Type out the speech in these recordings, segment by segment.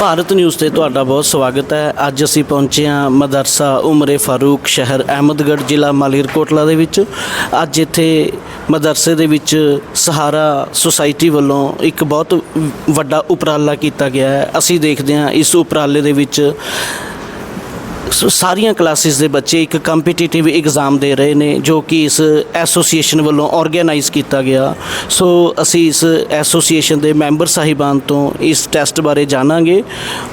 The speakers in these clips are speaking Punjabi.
ਭਾਰਤ ਨਿਊਜ਼ ਤੇ ਤੁਹਾਡਾ ਬਹੁਤ ਸਵਾਗਤ ਹੈ। ਅੱਜ ਅਸੀਂ ਪਹੁੰਚੇ ਹਾਂ ਮਦਰਸਾ ਉਮਰੇ ਫਾਰੂਕ ਸ਼ਹਿਰ ਅਹਿਮਦਗੜ੍ਹ ਜ਼ਿਲ੍ਹਾ ਮਾਲੀਰਕੋਟਲਾ ਦੇ ਵਿੱਚ। ਅੱਜ ਇੱਥੇ ਮਦਰਸੇ ਦੇ ਵਿੱਚ ਸਹਾਰਾ ਸੁਸਾਇਟੀ ਵੱਲੋਂ ਇੱਕ ਬਹੁਤ ਵੱਡਾ ਉਪਰਾਲਾ ਕੀਤਾ ਗਿਆ ਹੈ। ਅਸੀਂ ਦੇਖਦੇ ਹਾਂ ਇਸ ਉਪਰਾਲੇ ਦੇ ਵਿੱਚ ਸਾਰੀਆਂ ਕਲਾਸਿਸ ਦੇ ਬੱਚੇ ਇੱਕ ਕੰਪੀਟੀਟਿਵ ਐਗਜ਼ਾਮ ਦੇ ਰਹੇ ਨੇ, ਜੋ ਕਿ ਇਸ ਐਸੋਸੀਏਸ਼ਨ ਵੱਲੋਂ ਆਰਗੇਨਾਈਜ਼ ਕੀਤਾ ਗਿਆ। ਸੋ ਅਸੀਂ ਇਸ ਐਸੋਸੀਏਸ਼ਨ ਦੇ ਮੈਂਬਰ ਸਾਹਿਬਾਨ ਤੋਂ ਇਸ ਟੈਸਟ ਬਾਰੇ ਜਾਣਾਂਗੇ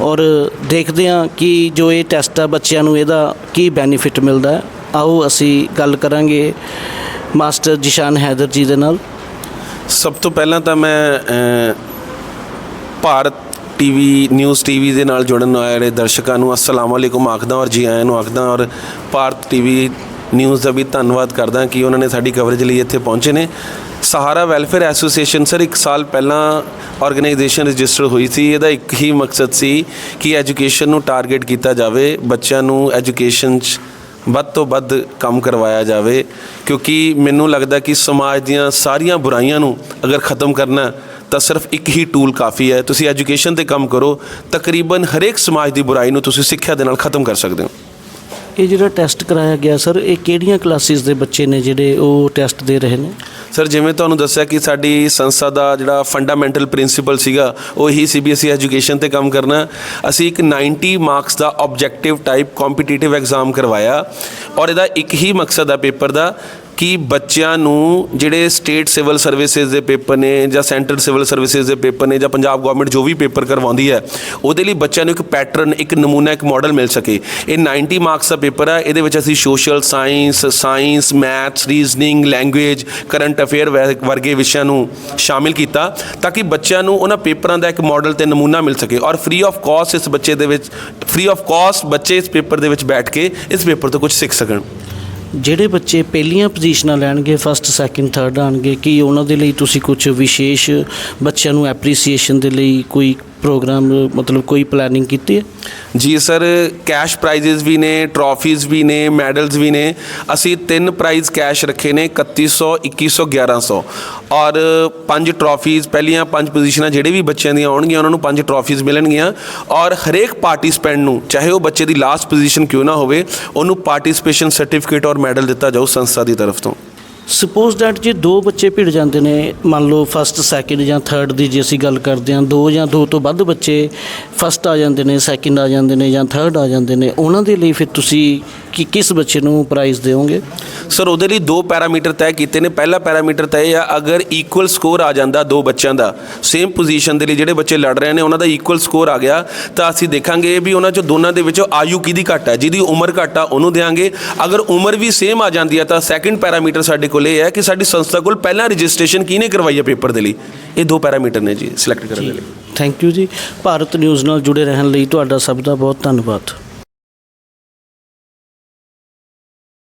ਔਰ ਦੇਖਦੇ ਹਾਂ ਕਿ ਜੋ ਇਹ ਟੈਸਟ ਆ ਬੱਚਿਆਂ ਨੂੰ ਇਹਦਾ ਕੀ ਬੈਨੀਫਿਟ ਮਿਲਦਾ ਆਓ ਅਸੀਂ ਗੱਲ ਕਰਾਂਗੇ ਮਾਸਟਰ ਜਿਸ਼ਾਨ ਹੈਦਰ ਜੀ ਦੇ ਨਾਲ। ਸਭ ਤੋਂ ਪਹਿਲਾਂ ਤਾਂ ਮੈਂ ਭਾਰਤ ਟੀਵੀ, ਨਿਊਜ਼ ਟੀਵੀ ਦੇ ਨਾਲ ਜੁੜਨ ਆਏ ਦਰਸ਼ਕਾਂ ਨੂੰ ਅਸਲਾਮ ਵਾਲੇਕੁਮ ਆਖਦਾ ਔਰ ਜੀ ਆਇਆਂ ਨੂੰ ਆਖਦਾ ਔਰ ਭਾਰਤ ਟੀਵੀ ਨਿਊਜ਼ ਦਾ ਵੀ ਧੰਨਵਾਦ ਕਰਦਾ ਕਿ ਉਹਨਾਂ ਨੇ ਸਾਡੀ ਕਵਰੇਜ ਲਈ ਇੱਥੇ ਪਹੁੰਚੇ ਨੇ। ਸਹਾਰਾ ਵੈਲਫੇਅਰ ਐਸੋਸੀਏਸ਼ਨ, ਸਰ, ਇੱਕ ਸਾਲ ਪਹਿਲਾਂ ਆਰਗੇਨਾਈਜੇਸ਼ਨ ਰਜਿਸਟਰ ਹੋਈ ਸੀ। ਇਹਦਾ ਇੱਕ ਹੀ ਮਕਸਦ ਸੀ ਕਿ ਐਜੂਕੇਸ਼ਨ ਨੂੰ ਟਾਰਗੇਟ ਕੀਤਾ ਜਾਵੇ, ਬੱਚਿਆਂ ਨੂੰ ਐਜੂਕੇਸ਼ਨ 'ਚ ਵੱਧ ਤੋਂ ਵੱਧ ਕੰਮ ਕਰਵਾਇਆ ਜਾਵੇ। ਕਿਉਂਕਿ ਮੈਨੂੰ ਲੱਗਦਾ ਕਿ ਸਮਾਜ ਦੀਆਂ ਸਾਰੀਆਂ ਬੁਰਾਈਆਂ ਨੂੰ ਅਗਰ ਖਤਮ ਕਰਨਾ ਤਾਂ ਸਿਰਫ ਇੱਕ ਹੀ ਟੂਲ ਕਾਫੀ ਹੈ। ਤੁਸੀਂ ਐਜੂਕੇਸ਼ਨ ਤੇ ਕੰਮ ਕਰੋ ਤਕਰੀਬਨ ਹਰੇਕ ਸਮਾਜ ਦੀ ਬੁਰਾਈ ਨੂੰ ਤੁਸੀਂ ਸਿੱਖਿਆ ਦੇ ਨਾਲ ਖਤਮ ਕਰ ਸਕਦੇ ਹੋ। ਇਹ ਜਿਹੜਾ ਟੈਸਟ ਕਰਾਇਆ ਗਿਆ ਸਰ ਇਹ ਕਿਹੜੀਆਂ ਕਲਾਸਿਸ ਦੇ ਬੱਚੇ ਨੇ ਜਿਹੜੇ ਉਹ ਟੈਸਟ ਦੇ ਰਹੇ ਨੇ? ਸਰ ਜਿਵੇਂ ਤੁਹਾਨੂੰ ਦੱਸਿਆ ਕਿ ਸਾਡੀ ਸੰਸਥਾ ਦਾ ਜਿਹੜਾ ਫੰਡਾਮੈਂਟਲ ਪ੍ਰਿੰਸੀਪਲ ਸੀਗਾ ਉਹ ਹੀ ਸੀਬੀਐਸਈ ਐਜੂਕੇਸ਼ਨ ਤੇ ਕੰਮ ਕਰਨਾ। ਅਸੀਂ ਇੱਕ 90 ਮਾਰਕਸ ਦਾ ਆਬਜੈਕਟਿਵ ਟਾਈਪ ਕੰਪੀਟੀਟਿਵ ਐਗਜ਼ਾਮ ਕਰਵਾਇਆ ਔਰ ਇਹਦਾ ਇੱਕ ਹੀ ਮਕਸਦ ਆ ਪੇਪਰ ਦਾ ਕਿ ਬੱਚਿਆਂ ਨੂੰ ਜਿਹੜੇ ਸਟੇਟ ਸਿਵਲ ਸਰਵਿਸਿਜ਼ ਦੇ ਪੇਪਰ ਨੇ ਜਾਂ ਸੈਂਟਰਲ ਸਿਵਲ ਸਰਵਿਸਿਜ਼ ਦੇ ਪੇਪਰ ਨੇ ਜਾਂ ਪੰਜਾਬ ਗਵਰਨਮੈਂਟ ਜੋ ਵੀ ਪੇਪਰ ਕਰਵਾਉਂਦੀ ਹੈ, ਉਹਦੇ ਲਈ ਬੱਚਿਆਂ ਨੂੰ ਇੱਕ ਪੈਟਰਨ ਇੱਕ ਨਮੂਨਾ, ਇੱਕ ਮਾਡਲ ਮਿਲ ਸਕੇ। ਇਹ 90 ਮਾਰਕਸ ਦਾ ਪੇਪਰ ਹੈ ਇਹਦੇ ਵਿੱਚ ਅਸੀਂ social science science maths reasoning language current affair ਵਰਗੇ ਵਿਸ਼ਿਆਂ ਨੂੰ ਸ਼ਾਮਿਲ ਕੀਤਾ ਤਾਂ ਕਿ ਬੱਚਿਆਂ ਨੂੰ ਉਹਨਾਂ ਪੇਪਰਾਂ ਦਾ ਇੱਕ ਮਾਡਲ ਤੇ ਨਮੂਨਾ ਮਿਲ ਸਕੇ ਔਰ ਫ੍ਰੀ ਆਫ ਕਾਸਟ ਇਸ ਬੱਚੇ ਦੇ ਵਿੱਚ ਫ੍ਰੀ ਆਫ ਕਾਸਟ ਬੱਚੇ ਇਸ ਪੇਪਰ ਦੇ ਵਿੱਚ ਬੈਠ ਕੇ ਇਸ ਪੇਪਰ ਤੋਂ ਕੁਝ ਸਿੱਖ ਸਕਣ। ਜਿਹੜੇ ਬੱਚੇ ਪਹਿਲੀਆਂ ਪੋਜੀਸ਼ਨਾਂ ਲੈਣਗੇ ਫਸਟ ਸੈਕਿੰਡ ਥਰਡ ਆਣਗੇ, ਕਿ ਉਹਨਾਂ ਦੇ ਲਈ ਤੁਸੀਂ ਕੁਝ ਵਿਸ਼ੇਸ਼ ਬੱਚਿਆਂ ਨੂੰ ਐਪਰੀਸੀਏਸ਼ਨ ਦੇ ਲਈ ਕੋਈ ਪ੍ਰੋਗਰਾਮ, ਮਤਲਬ ਕੋਈ ਪਲੈਨਿੰਗ ਕੀਤੀ ਹੈ? ਜੀ ਸਰ ਕੈਸ਼ ਪ੍ਰਾਈਜ਼ਸ ਵੀ ਨੇ ਟਰੋਫੀਜ਼ ਵੀ ਨੇ ਮੈਡਲਸ ਵੀ ਨੇ। ਅਸੀਂ ਤਿੰਨ ਪ੍ਰਾਈਜ਼ ਕੈਸ਼ ਰੱਖੇ ਨੇ 3100 2100 1100 ਔਰ ਪੰਜ ਟਰੋਫੀਜ਼ ਪਹਿਲੀਆਂ ਪੰਜ ਪੋਜੀਸ਼ਨਾਂ ਜਿਹੜੇ ਵੀ ਬੱਚਿਆਂ ਦੀਆਂ ਆਉਣਗੀਆਂ, ਉਹਨਾਂ ਨੂੰ ਪੰਜ ਟਰੋਫੀਜ਼ ਮਿਲਣਗੀਆਂ। ਔਰ ਹਰੇਕ ਪਾਰਟਿਸਪੈਂਟ ਨੂੰ, ਚਾਹੇ ਉਹ ਬੱਚੇ ਦੀ ਲਾਸਟ ਪੋਜੀਸ਼ਨ ਕਿਉਂ ਨਾ ਹੋਵੇ, ਉਹਨੂੰ ਪਾਰਟਿਸਪੇਸ਼ਨ ਸਰਟੀਫਿਕੇਟ ਔਰ ਮੈਡਲ ਦਿੱਤਾ ਜਾਊ ਸੰਸਥਾ ਦੀ ਤਰਫ ਤੋਂ। ਸਪੋਜ਼ ਦੈਟ ਜੇ ਦੋ ਬੱਚੇ ਭਿੜ ਜਾਂਦੇ ਨੇ, ਮੰਨ ਲਓ ਫਸਟ ਸੈਕਿੰਡ ਜਾਂ ਥਰਡ ਦੀ ਜੇ ਅਸੀਂ ਗੱਲ ਕਰਦੇ ਹਾਂ, ਦੋ ਜਾਂ ਦੋ ਤੋਂ ਵੱਧ ਬੱਚੇ ਫਸਟ ਆ ਜਾਂਦੇ ਨੇ ਸੈਕਿੰਡ ਆ ਜਾਂਦੇ ਨੇ ਜਾਂ ਥਰਡ ਆ ਜਾਂਦੇ ਨੇ, ਉਹਨਾਂ ਦੇ ਲਈ ਫਿਰ ਤੁਸੀਂ ਕਿ ਕਿਸ ਬੱਚੇ ਨੂੰ ਪ੍ਰਾਈਜ਼ ਦਿਓਗੇ ਸਰ ਉਹਦੇ ਲਈ ਦੋ ਪੈਰਾਮੀਟਰ ਤੈਅ ਕੀਤੇ ਨੇ। ਪਹਿਲਾ ਪੈਰਾਮੀਟਰ ਤੈਅ ਆ ਅਗਰ ਇਕੁਅਲ ਸਕੋਰ ਆ ਜਾਂਦਾ ਦੋ ਬੱਚਿਆਂ ਦਾ ਸੇਮ ਪੋਜੀਸ਼ਨ ਦੇ ਲਈ ਜਿਹੜੇ ਬੱਚੇ ਲੜ ਰਹੇ ਨੇ ਉਹਨਾਂ ਦਾ ਇਕੁਅਲ ਸਕੋਰ ਆ ਗਿਆ ਤਾਂ ਅਸੀਂ ਦੇਖਾਂਗੇ ਵੀ ਉਹਨਾਂ ਚੋਂ ਦੋਨਾਂ ਦੇ ਵਿੱਚੋਂ ਆਯੂ ਕਿਹਦੀ ਘੱਟ ਹੈ ਜਿਹਦੀ ਉਮਰ ਘੱਟ ਆ ਉਹਨੂੰ ਦੇਾਂਗੇ ਅਗਰ ਉਮਰ ਵੀ ਸੇਮ ਆ ਜਾਂਦੀ ਹੈ ਤਾਂ ਸੈਕੰਡ ਪੈਰਾਮੀਟਰ ਸਾਡੇ ਕੋਲ ਇਹ ਹੈ ਕਿ ਸਾਡੀ ਸੰਸਥਾ ਕੋਲ ਪਹਿਲਾਂ ਰਜਿਸਟ੍ਰੇਸ਼ਨ ਕਿਹਨੇ ਕਰਵਾਈ ਹੈ ਪੇਪਰ ਦੇ ਲਈ? ਇਹ ਦੋ ਪੈਰਾਮੀਟਰ ਨੇ ਜੀ ਸਿਲੈਕਟ ਕਰਨ ਦੇ ਲਈ। ਥੈਂਕ ਯੂ ਜੀ। ਭਾਰਤ ਨਿਊਜ਼ ਨਾਲ ਜੁੜੇ ਰਹਿਣ ਲਈ ਤੁਹਾਡਾ ਸਭ ਦਾ ਬਹੁਤ ਧੰਨਵਾਦ।